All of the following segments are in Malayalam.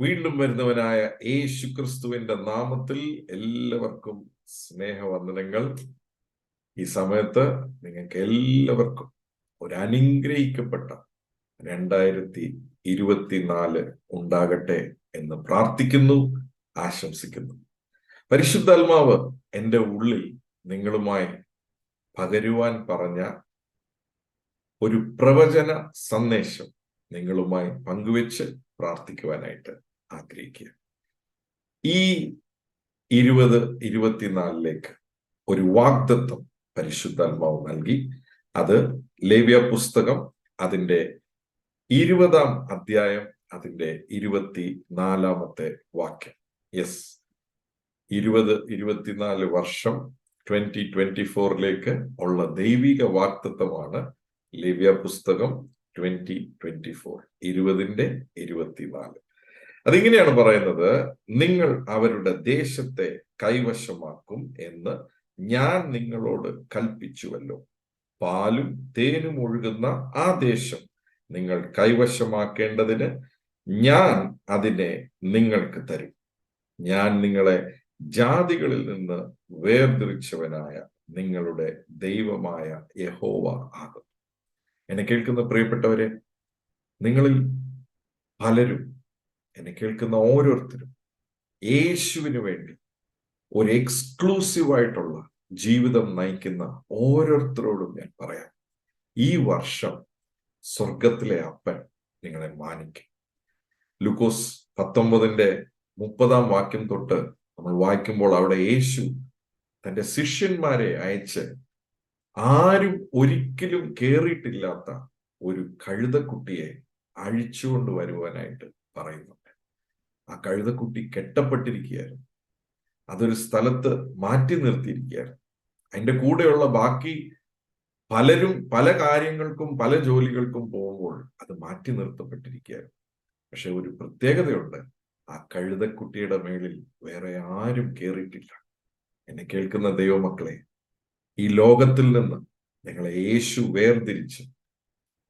വീണ്ടും വരുന്നവനായ യേശു ക്രിസ്തുവിന്റെ നാമത്തിൽ എല്ലാവർക്കും സ്നേഹവന്ദനങ്ങൾ. ഈ സമയത്ത് നിങ്ങൾക്ക് എല്ലാവർക്കും ഒരു അനുഗ്രഹിക്കപ്പെട്ട രണ്ടായിരത്തി ഇരുപത്തിനാല് ഉണ്ടാകട്ടെ എന്ന് പ്രാർത്ഥിക്കുന്നു ആശംസിക്കുന്നു. പരിശുദ്ധാത്മാവ് എന്റെ ഉള്ളിൽ നിങ്ങളുമായി പകരുവാൻ പറഞ്ഞ ഒരു പ്രവചന സന്ദേശം നിങ്ങളുമായി പങ്കുവെച്ച് പ്രാർത്ഥിക്കുവാനായിട്ട് ആഗ്രഹിക്കുക. ഈ ഇരുപത് ഇരുപത്തിനാലിലേക്ക് ഒരു വാഗ്ദത്വം പരിശുദ്ധാത്മാവ് നൽകി. അത് ലേവ്യ പുസ്തകം അതിന്റെ ഇരുപതാം അധ്യായം അതിന്റെ ഇരുപത്തി നാലാമത്തെ വാക്യം. യെസ് ഇരുപത് ഇരുപത്തിനാല് വർഷം ട്വന്റി ട്വന്റി ഫോറിലേക്ക് ഉള്ള ദൈവിക വാക്തത്വമാണ് ലിവ്യ പുസ്തകം ട്വന്റി ട്വന്റി ഫോർ. ഇരുപതിന്റെ ഇരുപത്തിനാല്. അതിങ്ങനെയാണ് പറയുന്നത് നിങ്ങൾ അവരുടെ ദേശത്തെ കൈവശമാക്കും എന്ന് ഞാൻ നിങ്ങളോട് കൽപ്പിച്ചുവല്ലോ. പാലും തേനും ഒഴുകുന്ന ആ ദേശം നിങ്ങൾ കൈവശമാക്കേണ്ടതിന് ഞാൻ അതിനെ നിങ്ങൾക്ക് തരും. ഞാൻ നിങ്ങളെ ജാതികളിൽ നിന്ന് വേർതിരിച്ചവനായ നിങ്ങളുടെ ദൈവമായ യഹോവ ആകും എന്നെ കേൾക്കുന്ന പ്രിയപ്പെട്ടവരെ നിങ്ങളിൽ പലരും എന്നെ കേൾക്കുന്ന ഓരോരുത്തരും യേശുവിന് വേണ്ടി ഒരു എക്സ്ക്ലൂസീവ് ആയിട്ടുള്ള ജീവിതം നയിക്കുന്ന ഓരോരുത്തരോടും ഞാൻ പറയാം. ഈ വർഷം സ്വർഗത്തിലെ അപ്പൻ നിങ്ങളെ മാനിക്കും. ലുക്കോസ് പത്തൊമ്പതിന്റെ മുപ്പതാം വാക്യം തൊട്ട് നമ്മൾ വായിക്കുമ്പോൾ അവിടെ യേശു തന്റെ ശിഷ്യന്മാരെ അയച്ച് ആരും ഒരിക്കലും കേറിയിട്ടില്ലാത്ത ഒരു കഴുതക്കുട്ടിയെ അഴിച്ചുകൊണ്ട് വരുവാനായിട്ട് പറയുന്നുണ്ട് ആ കഴുതക്കുട്ടി കെട്ടപ്പെട്ടിരിക്കുകയായിരുന്നു. അതൊരു സ്ഥലത്ത് മാറ്റി നിർത്തിയിരിക്കുകയായിരുന്നു. അതിന്റെ കൂടെയുള്ള ബാക്കി പലരും പല കാര്യങ്ങൾക്കും പല ജോലികൾക്കും പോകുമ്പോൾ അത് മാറ്റി നിർത്തപ്പെട്ടിരിക്കുകയായിരുന്നു. പക്ഷെ ഒരു പ്രത്യേകതയുണ്ട്. ആ കഴുതക്കുട്ടിയുടെ മേളിൽ വേറെ ആരും കേറിയിട്ടില്ല. എന്നെ കേൾക്കുന്ന ദൈവമക്കളെ ഈ ലോകത്തിൽ നിന്ന് നിങ്ങളെ യേശു വേർതിരിച്ച്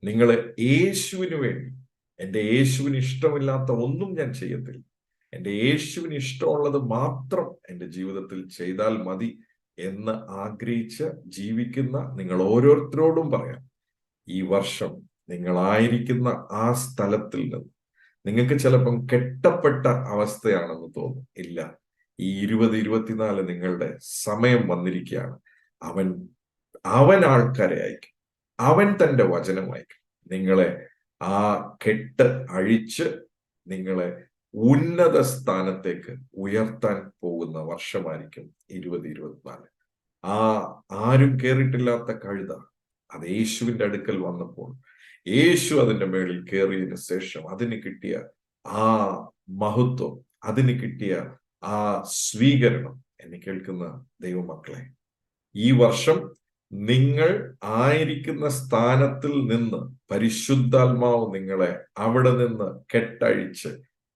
നിങ്ങളെ യേശുവിന് വേണ്ടി എന്റെ യേശുവിന് ഇഷ്ടമില്ലാത്ത ഒന്നും ഞാൻ ചെയ്യത്തില്ല. എന്റെ യേശുവിന് ഇഷ്ടമുള്ളത് മാത്രം എന്റെ ജീവിതത്തിൽ ചെയ്താൽ മതി എന്ന് ആഗ്രഹിച്ച് ജീവിക്കുന്ന നിങ്ങൾ ഓരോരുത്തരോടും പറയാം. ഈ വർഷം നിങ്ങളായിരിക്കുന്ന ആ സ്ഥലത്തിൽ നിന്ന് നിങ്ങൾക്ക് ചിലപ്പം കെട്ടപ്പെട്ട അവസ്ഥയാണെന്ന് തോന്നും. ഇല്ല ഈ ഇരുപത് ഇരുപത്തിനാല് നിങ്ങളുടെ സമയം വന്നിരിക്കുകയാണ്. അവൻ അവൻ ആൾക്കാരെ അയക്കും. അവൻ തന്റെ വചനം അയക്കും. നിങ്ങളെ ആ കെട്ട് അഴിച്ച് നിങ്ങളെ ഉന്നത സ്ഥാനത്തേക്ക് ഉയർത്താൻ പോകുന്ന വർഷമായിരിക്കും ഇരുപത് ഇരുപത്തിനാല്. ആ ആരും കേറിയിട്ടില്ലാത്ത കഴുത അത് യേശുവിന്റെ അടുക്കൽ വന്നപ്പോൾ യേശു അതിന്റെ മേളിൽ കയറിയതിനു ശേഷം അതിന് കിട്ടിയ ആ മഹത്വം അതിന് കിട്ടിയ ആ സ്വീകരണം എന്നെ കേൾക്കുന്ന ദൈവമക്കളെ ഈ വർഷം നിങ്ങൾ ആയിരിക്കുന്ന സ്ഥാനത്തിൽ നിന്ന് പരിശുദ്ധാത്മാവ് നിങ്ങളെ അവിടെ നിന്ന് കെട്ടഴിച്ച്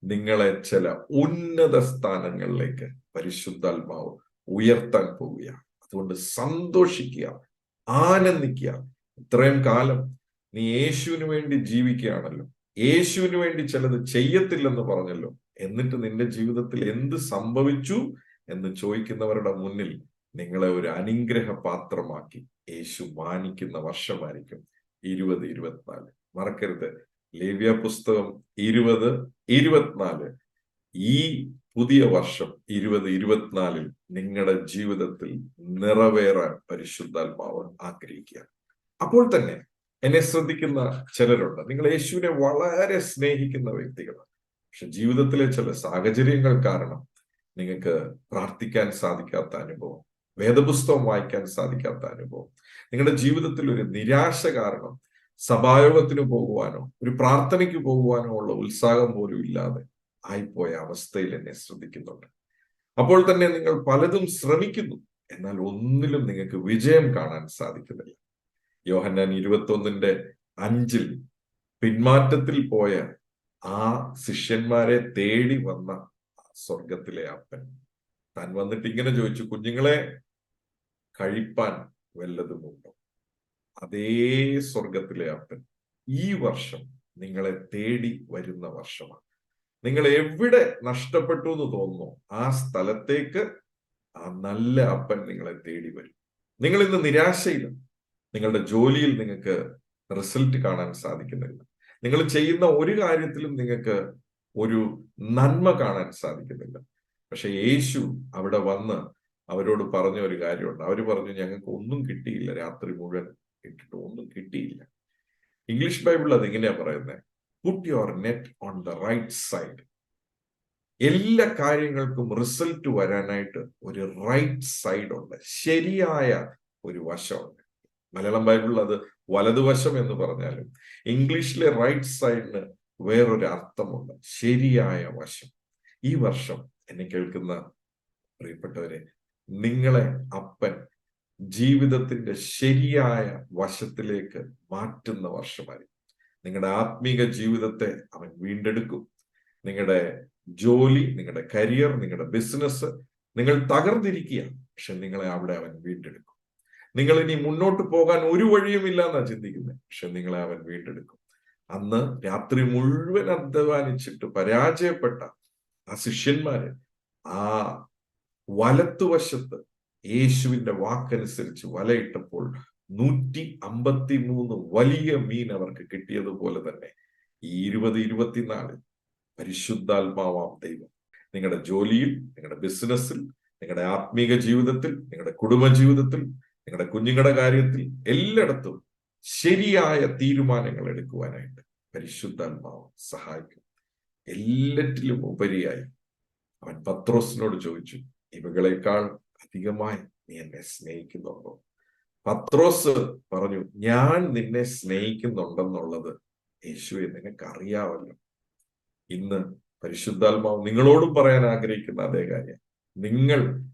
നിങ്ങളെ ചില ഉന്നത സ്ഥാനങ്ങളിലേക്ക് പരിശുദ്ധാത്മാവ് ഉയർത്താൻ പോവുകയാണ്. അതുകൊണ്ട് സന്തോഷിക്കുക ആനന്ദിക്കുക. ഇത്രയും കാലം നീ യേശുവിന് വേണ്ടി ജീവിക്കുകയാണല്ലോ. യേശുവിന് വേണ്ടി ചിലത് ചെയ്യത്തില്ലെന്ന് പറഞ്ഞല്ലോ. എന്നിട്ട് നിന്റെ ജീവിതത്തിൽ എന്ത് സംഭവിച്ചു എന്ന് ചോദിക്കുന്നവരുടെ മുന്നിൽ നിങ്ങളെ ഒരു അനുഗ്രഹ പാത്രമാക്കി യേശു മാനിക്കുന്ന വർഷമായിരിക്കും ഇരുപത് ഇരുപത്തിനാല്. മറക്കരുത്. ലേവ്യ പുസ്തകം ഇരുപത് ഇരുപത്തിനാല്. ഈ പുതിയ വർഷം ഇരുപത് ഇരുപത്തിനാലിൽ നിങ്ങളുടെ ജീവിതത്തിൽ നിറവേറാൻ പരിശുദ്ധാത്മാവ് ആഗ്രഹിക്കുക അപ്പോൾ തന്നെ എന്നെ ശ്രദ്ധിക്കുന്ന ചിലരുണ്ട്. നിങ്ങൾ യേശുവിനെ വളരെ സ്നേഹിക്കുന്ന വ്യക്തികളാണ്. പക്ഷെ ജീവിതത്തിലെ ചില സാഹചര്യങ്ങൾ കാരണം നിങ്ങൾക്ക് പ്രാർത്ഥിക്കാൻ സാധിക്കാത്ത അനുഭവം വേദപുസ്തകം വായിക്കാൻ സാധിക്കാത്ത അനുഭവം നിങ്ങളുടെ ജീവിതത്തിൽ ഒരു നിരാശ കാരണം സഭായോഗത്തിന് പോകുവാനോ ഒരു പ്രാർത്ഥനയ്ക്ക് പോകുവാനോ ഉള്ള ഉത്സാഹം പോലും ഇല്ലാതെ ആയിപ്പോയ അവസ്ഥയിൽ എന്നെ ശ്രദ്ധിക്കുന്നുണ്ട്. അപ്പോൾ തന്നെ നിങ്ങൾ പലതും ശ്രമിക്കുന്നു. എന്നാൽ ഒന്നിലും നിങ്ങൾക്ക് വിജയം കാണാൻ സാധിക്കുന്നില്ല. യോഹന്നാൻ ഇരുപത്തൊന്നിന്റെ അഞ്ചിൽ പിന്മാറ്റത്തിൽ പോയ ആ ശിഷ്യന്മാരെ തേടി വന്ന സ്വർഗത്തിലെ അപ്പൻ. താൻ വന്നിട്ട് ഇങ്ങനെ ചോദിച്ചു കുഞ്ഞുങ്ങളെ കഴിപ്പാൻ വല്ലതുമുണ്ടോ? അതേ സ്വർഗത്തിലെ അപ്പൻ. ഈ വർഷം നിങ്ങളെ തേടി വരുന്ന വർഷമാണ്. നിങ്ങൾ എവിടെ നഷ്ടപ്പെട്ടു എന്ന് തോന്നുന്നു ആ സ്ഥലത്തേക്ക് ആ നല്ല അപ്പൻ നിങ്ങളെ തേടി വരും. നിങ്ങൾ ഇന്ന് നിരാശയില്ല. നിങ്ങളുടെ ജോലിയിൽ നിങ്ങൾക്ക് റിസൾട്ട് കാണാൻ സാധിക്കുന്നില്ല. നിങ്ങൾ ചെയ്യുന്ന ഒരു കാര്യത്തിലും നിങ്ങൾക്ക് ഒരു നന്മ കാണാൻ സാധിക്കുന്നില്ല. പക്ഷെ യേശു അവിടെ വന്ന് അവരോട് പറഞ്ഞ ഒരു കാര്യമുണ്ട്. അവർ പറഞ്ഞു ഞങ്ങൾക്ക് ഒന്നും കിട്ടിയില്ല രാത്രി മുഴുവൻ. ഇട്ടിട്ട് ഒന്നും കിട്ടിയില്ല. ഇംഗ്ലീഷ് ബൈബിൾ അത് എങ്ങനെയാ പറയുന്നത് put your net on the right side എല്ലാ കാര്യങ്ങൾക്കും റിസൾട്ട് വരാനായിട്ട് ഒരു റൈറ്റ് സൈഡ് ഉണ്ട്. ശരിയായ ഒരു വശമുണ്ട്. മലയാളം ബൈബിളിൽ അത് വലതുവശം എന്ന് പറഞ്ഞാലും ഇംഗ്ലീഷിലെ റൈറ്റ് സൈഡിന് വേറൊരു അർത്ഥമുണ്ട്. ശരിയായ വശം. ഈ വർഷം എന്നെ കേൾക്കുന്ന പ്രിയപ്പെട്ടവരെ നിങ്ങളെ അപ്പൻ ജീവിതത്തിന്റെ ശരിയായ വശത്തിലേക്ക് മാറ്റുന്ന വർഷമായി നിങ്ങളുടെ ആത്മീക ജീവിതത്തെ അവൻ വീണ്ടെടുക്കും. നിങ്ങളുടെ ജോലി നിങ്ങളുടെ കരിയർ നിങ്ങളുടെ ബിസിനസ് നിങ്ങൾ തകർന്നിരിക്കുക പക്ഷെ നിങ്ങളെ അവിടെ അവൻ വീണ്ടെടുക്കും. നിങ്ങൾ ഇനി മുന്നോട്ട് പോകാൻ ഒരു വഴിയും ഇല്ല എന്നാ ചിന്തിക്കുന്നത്. പക്ഷെ നിങ്ങളെ അവൻ വീണ്ടെടുക്കും. അന്ന് രാത്രി മുഴുവൻ അധ്വാനിച്ചിട്ട് പരാജയപ്പെട്ട ആ ശിഷ്യന്മാര് ആ വലത്തുവശത്ത് യേശുവിന്റെ വാക്കനുസരിച്ച് വലയിട്ടപ്പോൾ നൂറ്റി അമ്പത്തി മൂന്ന് വലിയ മീൻ അവർക്ക് കിട്ടിയതുപോലെ തന്നെ ഈ ഇരുപത് ഇരുപത്തിനാല് പരിശുദ്ധാത്മാവാം ദൈവം. നിങ്ങളുടെ ജോലിയിൽ നിങ്ങളുടെ ബിസിനസ്സിൽ നിങ്ങളുടെ ആത്മീക ജീവിതത്തിൽ നിങ്ങളുടെ കുടുംബ ജീവിതത്തിൽ നിങ്ങളുടെ കുഞ്ഞുങ്ങളുടെ കാര്യത്തിൽ എല്ലായിടത്തും ശരിയായ തീരുമാനങ്ങൾ എടുക്കുവാനായിട്ട് പരിശുദ്ധാത്മാവ് സഹായിക്കും. എല്ലാറ്റിലും ഉപരിയായി അവൻ പത്രോസിനോട് ചോദിച്ചു ഇവകളെക്കാൾ അധികമായി നീ എന്നെ സ്നേഹിക്കുന്നുണ്ടോ? പത്രോസ് പറഞ്ഞു ഞാൻ നിന്നെ സ്നേഹിക്കുന്നുണ്ടെന്നുള്ളത് യേശുവെ നിനക്കറിയാവല്ലോ ഇന്ന് പരിശുദ്ധാത്മാവ് നിങ്ങളോടും പറയാൻ ആഗ്രഹിക്കുന്ന അതേ കാര്യം. നിങ്ങൾ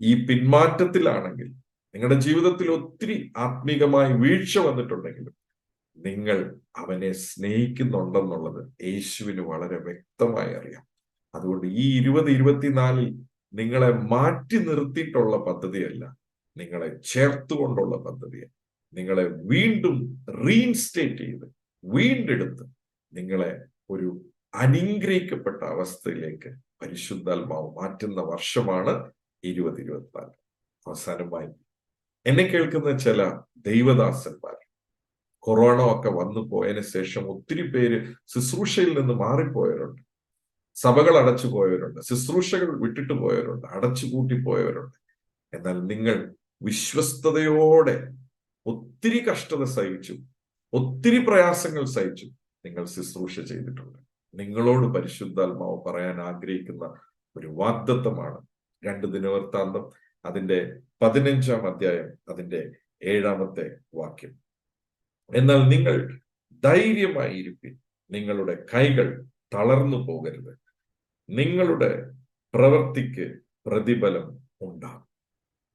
ഈ പിന്മാറ്റത്തിലാണെങ്കിൽ നിങ്ങളുടെ ജീവിതത്തിൽ ഒത്തിരി ആത്മീകമായി വീഴ്ച വന്നിട്ടുണ്ടെങ്കിലും നിങ്ങൾ അവനെ സ്നേഹിക്കുന്നുണ്ടെന്നുള്ളത് യേശുവിന് വളരെ വ്യക്തമായി അറിയാം. അതുകൊണ്ട് ഈ ഇരുപത് ഇരുപത്തിനാലിൽ നിങ്ങളെ മാറ്റി നിർത്തിയിട്ടുള്ള പദ്ധതിയല്ല. നിങ്ങളെ ചേർത്തുകൊണ്ടുള്ള പദ്ധതിയാണ് നിങ്ങളെ വീണ്ടും റീഇൻസ്റ്റേറ്റ് ചെയ്ത് വീണ്ടെടുത്ത് നിങ്ങളെ ഒരു അനുഗ്രഹിക്കപ്പെട്ട അവസ്ഥയിലേക്ക് പരിശുദ്ധാത്മാവ് മാറ്റുന്ന വർഷമാണ് ഇരുപത് ഇരുപത്തിനാല്. അവസാനമായി എന്നെ കേൾക്കുന്ന ചില ദൈവദാസന്മാർ കൊറോണ ഒക്കെ വന്നു പോയതിനു ശേഷം ഒത്തിരി പേര് ശുശ്രൂഷയിൽ നിന്ന് മാറിപ്പോയവരുണ്ട്. സഭകൾ അടച്ചു പോയവരുണ്ട് ശുശ്രൂഷകൾ വിട്ടിട്ട് പോയവരുണ്ട് അടച്ചുകൂട്ടി പോയവരുണ്ട്. എന്നാൽ നിങ്ങൾ വിശ്വസ്തയോടെ ഒത്തിരി കഷ്ടത സഹിച്ചു ഒത്തിരി പ്രയാസങ്ങൾ സഹിച്ചു നിങ്ങൾ ശുശ്രൂഷ ചെയ്തിട്ടുണ്ട്. നിങ്ങളോട് പരിശുദ്ധാത്മാവ് പറയാൻ ആഗ്രഹിക്കുന്ന ഒരു വാഗ്ദത്വമാണ് രണ്ട് ദിനവൃത്താന്തം അതിന്റെ പതിനഞ്ചാം അധ്യായം അതിന്റെ ഏഴാമത്തെ വാക്യം. എന്നാൽ നിങ്ങൾ ധൈര്യമായി ഇരിപ്പിൻ നിങ്ങളുടെ കൈകൾ തളർന്നു പോകരുത്. നിങ്ങളുടെ പ്രവൃത്തിക്ക് പ്രതിഫലം ഉണ്ടാകും.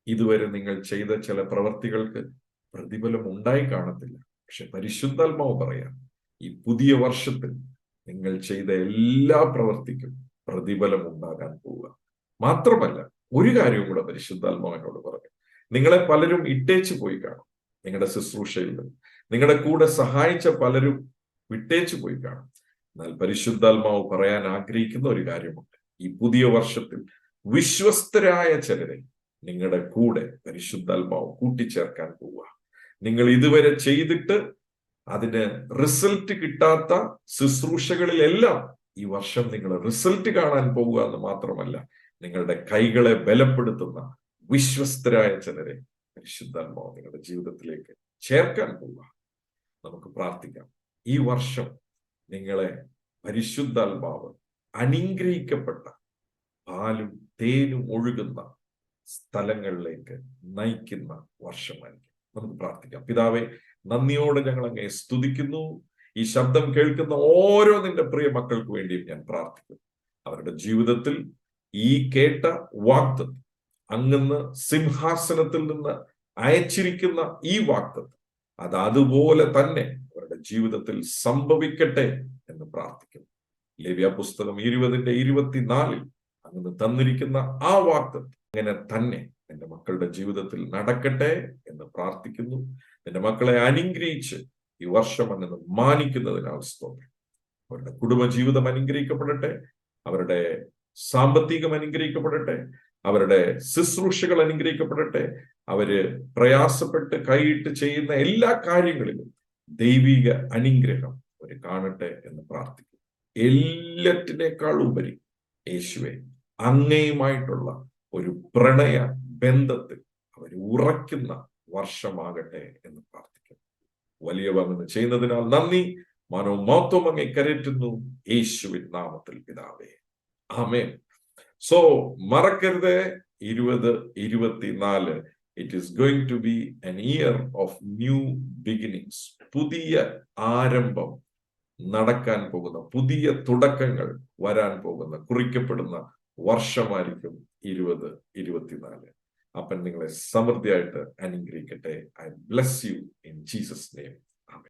ഇതുവരെ നിങ്ങൾ ചെയ്ത ചില പ്രവർത്തികൾക്ക് പ്രതിഫലം ഉണ്ടായി കാണത്തില്ല. പക്ഷെ പരിശുദ്ധാത്മാവ് പറയാം ഈ പുതിയ വർഷത്തിൽ നിങ്ങൾ ചെയ്ത എല്ലാ പ്രവർത്തിക്കും പ്രതിഫലം ഉണ്ടാകാൻ പോവുക. മാത്രമല്ല ഒരു കാര്യവും കൂടെ പരിശുദ്ധാത്മാവ് എന്നോട് പറഞ്ഞു. നിങ്ങളെ പലരും ഇട്ടേച്ചു പോയി കാണും. നിങ്ങളുടെ ശുശ്രൂഷയിൽ നിങ്ങളുടെ കൂടെ സഹായിച്ച പലരും വിട്ടേച്ചു പോയി കാണും. എന്നാൽ പരിശുദ്ധാത്മാവ് പറയാൻ ആഗ്രഹിക്കുന്ന ഒരു കാര്യമുണ്ട്. ഈ പുതിയ വർഷത്തിൽ വിശ്വസ്തരായ ചിലരെ നിങ്ങളുടെ കൂടെ പരിശുദ്ധാത്മാവ് കൂട്ടിച്ചേർക്കാൻ പോവുക. നിങ്ങൾ ഇതുവരെ ചെയ്തിട്ട് അതിന് റിസൾട്ട് കിട്ടാത്ത ശുശ്രൂഷകളിലെല്ലാം ഈ വർഷം നിങ്ങൾ റിസൾട്ട് കാണാൻ പോവുക എന്ന് മാത്രമല്ല നിങ്ങളുടെ കൈകളെ ബലപ്പെടുത്തുന്ന വിശ്വസ്തരായ ചിലരെ പരിശുദ്ധാത്മാവ് നിങ്ങളുടെ ജീവിതത്തിലേക്ക് ചേർക്കാൻ പോവുക. നമുക്ക് പ്രാർത്ഥിക്കാം. ഈ വർഷം നിങ്ങളെ പരിശുദ്ധാത്മാവ് അനുഗ്രഹിക്കപ്പെട്ട പാലും തേനും ഒഴുകുന്ന സ്ഥലങ്ങളിലേക്ക് നയിക്കുന്ന വർഷമായിരിക്കും. നമുക്ക് പ്രാർത്ഥിക്കാം. പിതാവെ നന്ദിയോടെ ഞങ്ങൾ അങ്ങേ സ്തുതിക്കുന്നു. ഈ ശബ്ദം കേൾക്കുന്ന ഓരോ നിന്റെ പ്രിയ മക്കൾക്ക് വേണ്ടിയും ഞാൻ പ്രാർത്ഥിക്കുന്നു. അവരുടെ ജീവിതത്തിൽ ഈ കേട്ട വാക്തത്വം അങ്ങന്ന് സിംഹാസനത്തിൽ നിന്ന് അയച്ചിരിക്കുന്ന ഈ വാക്തത്വം അത് അതുപോലെ തന്നെ ജീവിതത്തിൽ സംഭവിക്കട്ടെ എന്ന് പ്രാർത്ഥിക്കുന്നു. ലേവ്യ പുസ്തകം ഇരുപതിന്റെ ഇരുപത്തിനാലിൽ അങ്ങ് തന്നിരിക്കുന്ന ആ വാക്തത്വം അങ്ങനെ തന്നെ എന്റെ മക്കളുടെ ജീവിതത്തിൽ നടക്കട്ടെ എന്ന് പ്രാർത്ഥിക്കുന്നു. എന്റെ മക്കളെ അനുഗ്രഹിച്ച് ഈ വർഷം അങ്ങനെ മാനിക്കുന്നതിനാൽ സ്തോത്രം. അവരുടെ കുടുംബജീവിതം അനുഗ്രഹിക്കപ്പെടട്ടെ അവരുടെ സാമ്പത്തികം അനുഗ്രഹിക്കപ്പെടട്ടെ അവരുടെ ശുശ്രൂഷകൾ അനുഗ്രഹിക്കപ്പെടട്ടെ അവർ പ്രയാസപ്പെട്ട് കൈയിട്ട് ചെയ്യുന്ന എല്ലാ കാര്യങ്ങളിലും ദൈവിക അനുഗ്രഹം അവർ കാണട്ടെ എന്ന് പ്രാർത്ഥിക്കും എല്ലാറ്റിനേക്കാൾ ഉപരി യേശുവെ അങ്ങയുമായിട്ടുള്ള ഒരു പ്രണയ ബന്ധത്തിൽ അവർ ഉറയ്ക്കുന്ന വർഷമാകട്ടെ എന്ന് പ്രാർത്ഥിക്കുന്നു. വലിയ വന്ന് ചെയ്യുന്നതിനാൽ നന്ദി. മനോമോത്വം അങ്ങെ കരറ്റുന്നു. യേശുവിൻ നാമത്തിൽ പിതാവേ. ആമേൻ. സോ മറക്കരുത്. ഇരുപത് ഇരുപത്തിനാല് it is going to be an year of new beginnings പുതിയ ആരംഭം നടക്കാൻ പോകുന്ന പുതിയ തുടക്കങ്ങൾ വരാൻ പോകുന്ന കുറിക്കപ്പെടുന്ന വർഷമായിരിക്കും ഇരുപത് ഇരുപത്തിനാല്. അപ്പൻ നിങ്ങളെ സമൃദ്ധിയായിട്ട് അനുഗ്രഹിക്കട്ടെ. I bless you in Jesus name